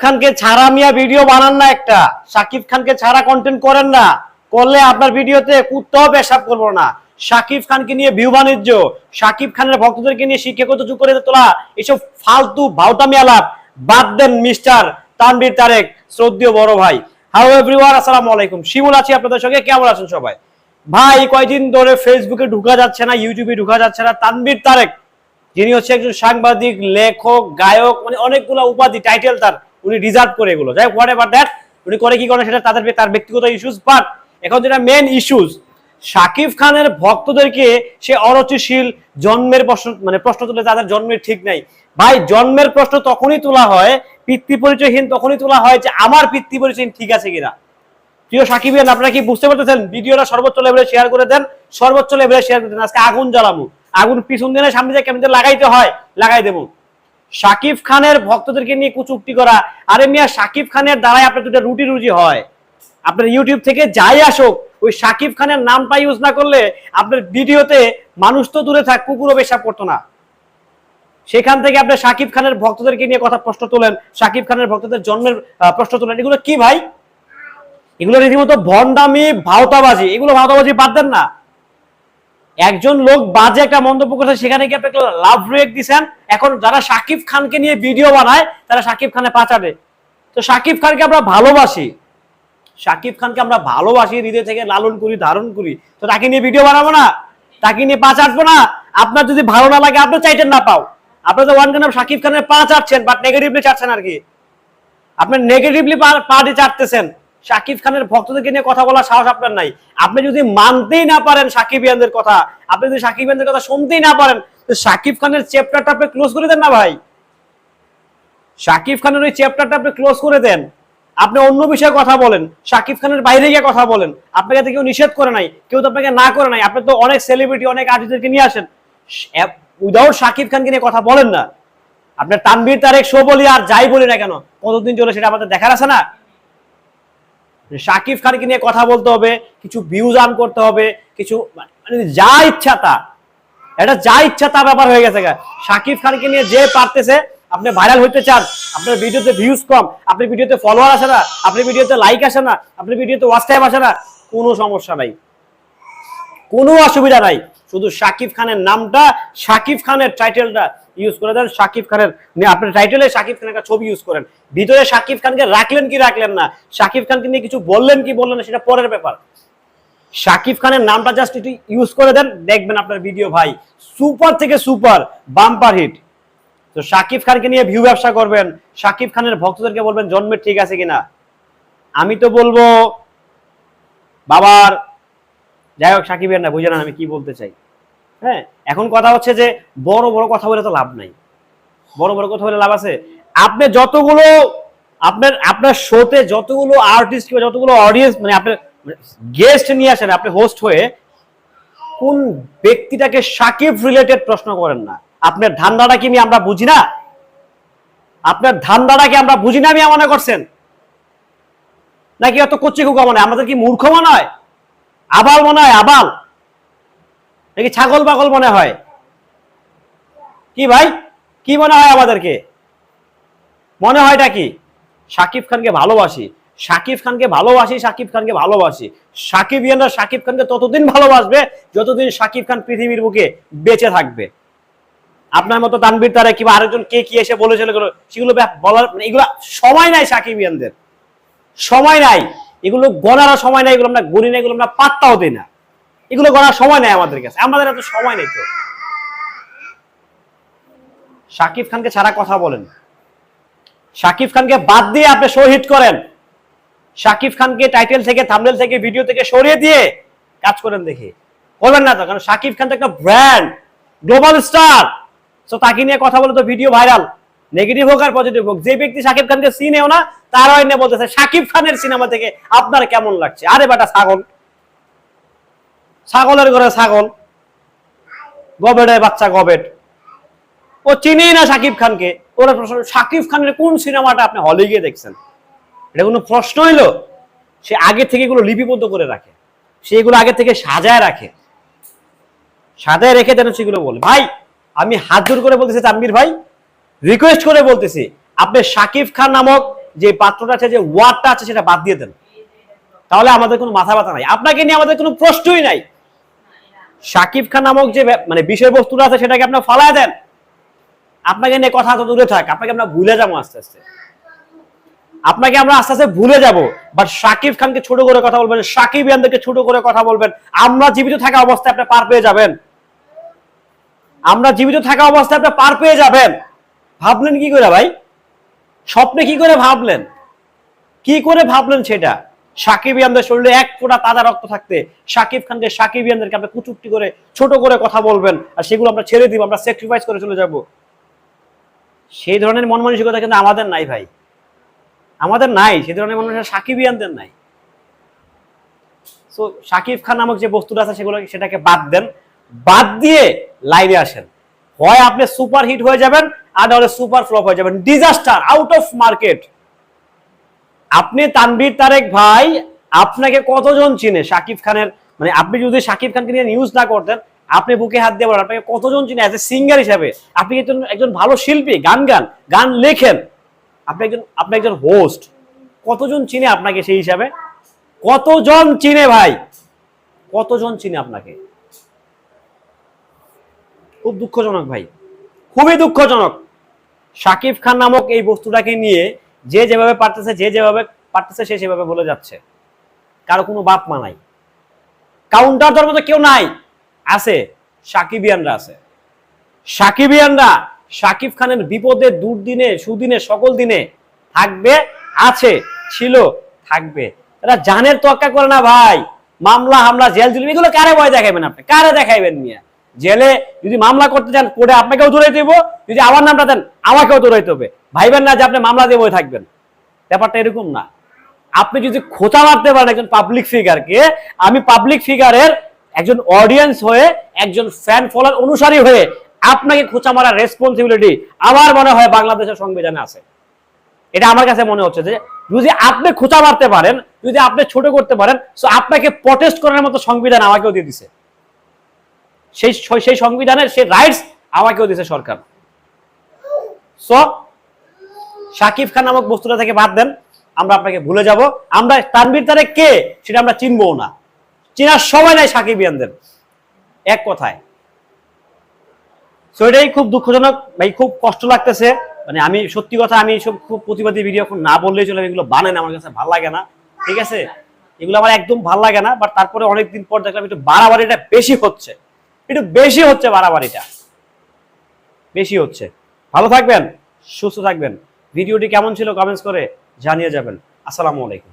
খানকে ছাড়া মিয়া ভিডিও বানান না একটা। খানকে ছাড়া কন্টেন্ট করেন না। করলে আপনার ভিডিওতে কুত্তাও পেশাব করব না। খানকে নিয়ে ভিউ বাণিজ্য খানের ভক্তদেরকে নিয়ে শিক্ষাগত করে তোলা, এসব ফালতু বাদ দেন মিস্টার তারেক, শ্রদ্ধেয় বড় ভাই। হ্যালো আলাইকুম। শিমুল আছি আপনাদের সঙ্গে, কেমন আছেন সবাই? ভাই, কয়দিন ধরে ফেসবুকে ঢুকা যাচ্ছে না ইউটিউবে ঢুকা যাচ্ছে না তানবীর তারেক। যিনি হচ্ছে একজন সাংবাদিক, লেখক, গায়ক মানে অনেকগুলো উপাধি টাইটেল তার। উনি রিজার্ভ করে এগুলো। যাই হোয়াট এভার দ্যাট উনি করে কি করে সেটা তাদের তার ব্যক্তিগত ইস্যুস বাট এখন যেটা মেন ইস্যুস শাকিব খানের ভক্তদেরকে সে অরচিশীল জন্মের প্রশ্ন মানে প্রশ্ন তুলে তাদের জন্মের ঠিক নাই। ভাই, জন্মের প্রশ্ন তখনই তোলা হয়, পিতৃ পরিচয়হীন তখনই তোলা হয় যে আমার পিতৃ পরিচয়হীন ঠিক আছে কিনা। প্রিয় সাকিবিয়ান আপনারা কি বুঝতে পারতেছেন? ভিডিওটা সর্বোচ্চ লেভেলে শেয়ার করে দেন, সর্বোচ্চ লেভেলে শেয়ার করে দেন। আজকে আগুন জ্বালাবো। আগুন পিছন দিনে সামনে দিয়ে কেমন লাগাইতে হয়, লাগাই দেবো। শাকিব খানের ভক্তদেরকে নিয়ে কুচুক্তি করা। আরে মিয়া, শাকিব খানের দ্বারাই আপনার দুটো রুটি রুজি হয়। আপনার ইউটিউব থেকে যাই আসুক, ওই শাকিব খানের নামটা ইউজ না করলে আপনার ভিডিওতে মানুষ তো দূরে থাক, কুকুরও পেশাব করতো না। সেখান থেকে আপনি শাকিব খানের ভক্তদেরকে নিয়ে কথা প্রশ্ন তোলেন, শাকিব খানের ভক্তদের জন্মের প্রশ্ন তোলেন। এগুলো কি ভাই? এগুলো রীতিমতো ভন্ডামি ভাওতাবাজি। এগুলো ভাওতাবাজি বাদ দেন না। একজন লোক বাজে একটা মন্তব্য করছে, সেখানে গিয়ে আপনি লাভ রেক দিচ্ছেন এখন যারা শাকিব খানকে নিয়ে ভিডিও বানায়, তারা শাকিব খানে পাচারে। তো শাকিব খানকে আমরা ভালোবাসি। শাকিব খানকে আমরা ভালোবাসি, হৃদয় থেকে লালন করি, ধারণ করি। তো তাকে নিয়ে ভিডিও বানাবো না, তাকে নিয়ে পাঁচ চাটবো না। আপনার যদি ভালো না লাগে আপনি চাইতেন না পাও। আপনার তো ওয়ান গান শাকিব খানের পাঁচ চাটছেন বাট নেগেটিভলি চাটছেন আর কি। আপনি নেগেটিভলি পার্টি চাটতেছেন। শাকিব খানের ভক্তদেরকে নিয়ে কথা বলার সাহস আপনার নাই। আপনি যদি মানতেই না পারেন সাকিবিয়ানদের কথা, আপনি যদি সাকিবিয়ানদের কথা শুনতেই না পারেন, তো শাকিব খানের চ্যাপ্টারটা আপনি ক্লোজ করে দেন না ভাই। শাকিব খানের ওই চ্যাপ্টারটা আপনি ক্লোজ করে দেন। আপনি অন্য বিষয়ে কথা বলেন, শাকিব খানের বাইরে গিয়ে কথা বলেন। আপনাকে তো কেউ নিষেধ করে নাই, কেউ তো আপনাকে না করে নাই। আপনি তো অনেক সেলিব্রিটি অনেক আর্টিস্টদেরকে নিয়ে আসেন। উইদাউট শাকিব খানকে নিয়ে কথা বলেন না। আপনার তানভীর তারেক শো বলি আর যাই বলি না কেন, কতদিন চলে সেটা আমাদের দেখার আছে না? শাকিব খানকে নিয়ে কথা বলতে হবে, কিছু ভিউজ আর্ন করতে হবে, কিছু মানে যা ইচ্ছা তা। এটা যা ইচ্ছা তা ব্যাপার হয়ে গেছে সাকিব শাকিব খানকে নিয়ে যে পারতেছে, আপনি ভাইরাল হইতে চান, আপনার ভিডিওতে ভিউজ কম আপনি ভিডিওতে ফলোয়ার আসে না আপনি ভিডিওতে লাইক আসে না আপনি ভিডিওতে ওয়াচ টাইম আসে না, কোনো সমস্যা নাই। কোনো অসুবিধা নাই। শুধু শাকিব খানের নামটা, শাকিব খানের টাইটেলটা ইউজ করে দেন। শাকিব খানের আপনার টাইটেলে শাকিব খানের একটা ছবি ইউজ করেন। ভিতরে শাকিব খানকে রাখলেন কি রাখলেন না? শাকিব খানকে নিয়ে কিছু বললেন কি বললেন না, সেটা পরের ব্যাপার। শাকিব খানের নামটা জাস্ট একটু ইউজ করে দেন। দেখবেন আপনার ভিডিও ভাই সুপার থেকে সুপার বাম্পার হিট তো শাকিব খানকে নিয়ে ভিউ ব্যবসা করবেন। শাকিব খানের ভক্তদেরকে বলবেন জন্মের ঠিক আছে কিনা? আমি তো বলব, বাবার, যাই হোক সাকিবের না, বুঝে না আমি কি বলতে চাই। হ্যাঁ এখন কথা হচ্ছে যে বড় বড় কথা বলে তো লাভ নাই। বড় বড় কথা বলে লাভ আছে। আপনি যতগুলো, আপনার আপনার শোতে যতগুলো আর্টিস্ট কিংবা যতগুলো অডিয়েন্স মানে আপনার গেস্ট নিয়ে আসেন, আপনি হোস্ট হয়ে কোন ব্যক্তিটাকে সাকিব রিলেটেড প্রশ্ন করেন না। আপনার ধান্দাটা কি আমি আমরা বুঝি না? আপনার ধান্দাটা কি আমরা বুঝি না আমি মনে করছেন? নাকি অত কচ্ছি কুকা মনে? আমাদের কি মূর্খ মনে হয়? আবাল মনে হয়, আবাল। নাকি ছাগল পাগল মনে হয়। কি ভাই? কি মনে হয় আমাদেরকে? মনে হয়টা কি? সাকিব খানকে ভালোবাসি। সাকিব খানকে ভালোবাসি, সাকিব খানকে ভালোবাসি। সাকিব ইয়ানরা সাকিব খানকে ততদিন ভালোবাসবে যতদিন সাকিব খান পৃথিবীর বুকে বেঁচে থাকবে। আপনার মতো তানবীর তারা কিংবা আরেকজন কে কি এসে বলেছিল সেগুলো বলার মানে এগুলো সময় নাই সাকিব ইয়ানদের সময় নাই। এগুলো গণার সময় নাই, এগুলো আমরা গণি না এগুলো আমরা পাত্তাও দিই না। এগুলো গণার সময় নাই আমাদের কাছে। আমাদের এত সময় নেই তো। শাকিব খানকে ছাড়া কথা বলেন। শাকিব খানকে বাদ দিয়ে আপনি শহীদ করেন। শাকিব খানকে টাইটেল থেকে থামনেল থেকে ভিডিও থেকে সরিয়ে দিয়ে কাজ করেন দেখি। করবেন না তো, কারণ শাকিব খান তো একটা ব্র্যান্ড গ্লোবাল স্টার তো তাকে নিয়ে কথা বলে তো ভিডিও ভাইরাল নেগেটিভ হোক আর পজিটিভ হোক, যে ব্যক্তি শাকিব খানকে সিনেও না তারাও এনে বলতেছে, শাকিব খানের সিনেমা থেকে আপনার কেমন লাগছে? আরে বেটা ছাগল। ছাগলের ঘরে ছাগল। গবেটের বাচ্চা গবেট ও চিনেই না শাকিব খানকে। ওরা প্রশ্ন সাকিব খানের কোন সিনেমাটা আপনি হলে গিয়ে দেখছেন? এটা কোনো প্রশ্ন হইল? সে আগে থেকে এগুলো লিপিবদ্ধ করে রাখে। সে এগুলো আগে থেকে সাজায় রাখে। সাজায় রেখে যেন সেগুলো বলে। ভাই, আমি হাত জোর করে বলতেছি তানবীর ভাই রিকোয়েস্ট করে বলতেছি, আপনি সাকিব খান নামক যে পাত্রটা আছে, যে ওয়ার্ডটা আছে, সেটা বাদ দিয়ে দেন। তাহলে আমাদের কোনো মাথা ব্যথা নাই। আপনাকে নিয়ে আমাদের কোনো প্রশ্নই নাই। শাকিব খান নামক যে মানে বিষয়বস্তুটা আছে সেটাকে আপনার ফালায় দেন। আপনাকে নিয়ে কথা তো দূরে থাক, আপনাকে আমরা ভুলে যাব আস্তে আস্তে। আপনাকে আমরা আস্তে আস্তে ভুলে যাব। বাট শাকিব খানকে ছোট করে কথা বলবেন শাকিব ইয়ানদেরকে ছোট করে কথা বলবেন। আমরা জীবিত থাকা অবস্থায় আপনি পার পেয়ে যাবেন। আমরা জীবিত থাকা অবস্থায় আপনি পার পেয়ে যাবেন। ভাবলেন কি করে ভাই? স্বপ্নে কি করে ভাবলেন? কি করে ভাবলেন সেটা? সাকিব ইয়ানদের শরীরে এক ফোঁটা তাজা রক্ত থাকতে সাকিব খানকে সাকিব ইয়ানদেরকে আপনি কুচুক্তি করে, ছোট করে কথা বলবেন আর সেগুলো আমরা ছেড়ে দিব, আমরা স্যাক্রিফাইস করে চলে যাব। সেই ধরনের মন মানসিকতা কিন্তু আমাদের নাই ভাই। আমাদের নাই, সেই ধরনের মন মানসিকতা সাকিব ইয়ানদের নাই। সো সাকিব খান নামক যে বস্তুটা আছে সেগুলো, সেটাকে বাদ দেন। বাদ দিয়ে লাইভে আসেন। হয় আপনি সুপার হিট হয়ে যাবেন, আর নাহলে সুপার ফ্লপ হয়ে যাবেন। ডিজাস্টার আউট অফ মার্কেট আপনি তানভীর তারেক ভাই, আপনাকে কতজন চিনে? শাকিব খানের মানে আপনি যদি শাকিব খানকে নিয়ে নিউজ না করতেন, আপনি বুকে হাত দিয়ে বলেন, আপনাকে কতজন চিনে? অ্যাজ এ সিঙ্গার হিসাবে, আপনি একজন একজন ভালো শিল্পী? গান গান গান লেখেন। আপনি একজন আপনি একজন হোস্ট কতজন চিনে আপনাকে সেই হিসাবে? কতজন চিনে ভাই? কতজন চিনে আপনাকে? খুব দুঃখজনক ভাই। খুবই দুঃখজনক। শাকিব খান নামক এই বস্তুটাকে নিয়ে যে যেভাবে পারতেছে, যে যেভাবে পারতেছে, সে সেভাবে বলে যাচ্ছে। কারও কোনো বাপ মা নাই। কাউন্টার ধর্ম তো কেউ নাই। আছে, সাকিবিয়ানরা আছে। সাকিবিয়ানরা শাকিব খানের বিপদে, দুর্দিনে, সুদিনে, সকল দিনে থাকবে, আছে, ছিল, থাকবে। এরা জানের তোয়াক্কা করে না ভাই। মামলা, হামলা, জেল, জুলুম, এগুলো কারে ভয় দেখাবেন আপনি? কারে দেখাইবেন মিয়া? জেলে যদি মামলা করতে চান, কোর্টে আপনাকেও দৌড়াইতে দেবো যদি আমার নামটা দেন, আমাকেও দৌড়াইতে হবে। ভাইবেন না যে আপনি মামলা দিয়ে বই থাকবেন। ব্যাপারটা এরকম না। আপনি যদি খোঁচা মারতে পারেন একজন পাবলিক ফিগারকে আমি পাবলিক ফিগারের একজন অডিয়েন্স হয়ে, একজন ফ্যান ফলোয়ার অনুসারী হয়ে আপনাকে খোঁচা মারার রেসপন্সিবিলিটি আমার মনে হয় বাংলাদেশের সংবিধানে আছে। এটা আমার কাছে মনে হচ্ছে যে, যদি আপনি খোঁচা মারতে পারেন, যদি আপনি ছোট করতে পারেন তো আপনাকে প্রটেস্ট করার মতো সংবিধান আমাকেও দিয়ে দিছে। সেই সেই সংবিধানের সেই রাইটস আমাকেও দিছে সরকার। সো শাকিব খান নামক বস্তুটা থেকে বাদ দেন, আমরা আপনাকে ভুলে যাব। আমরা তানভীর তারে কে, সেটা আমরা চিনবো না। চেনার সময় নাই সাকিব ইয়ানদের এক কথায়। সো এটাই খুব দুঃখজনক। ভাই, খুব কষ্ট লাগতেছে। মানে আমি, সত্যি কথা, আমি সব খুব প্রতিবাদী ভিডিও এখন না বললেই চলে, এগুলো বানাই আমার কাছে ভালো লাগে না। ঠিক আছে? এগুলো আমার একদম ভালো লাগে না বাট তারপরে অনেকদিন পর দেখলাম একটু বাড়াবাড়িটা বেশি হচ্ছে। একটু বেশি হচ্ছে বাড়াবাড়িটা। বেশি হচ্ছে। ভালো থাকবেন, সুস্থ থাকবেন। ভিডিওটি কেমন ছিল কমেন্টস করে জানিয়ে যাবেন। আসসালামু আলাইকুম।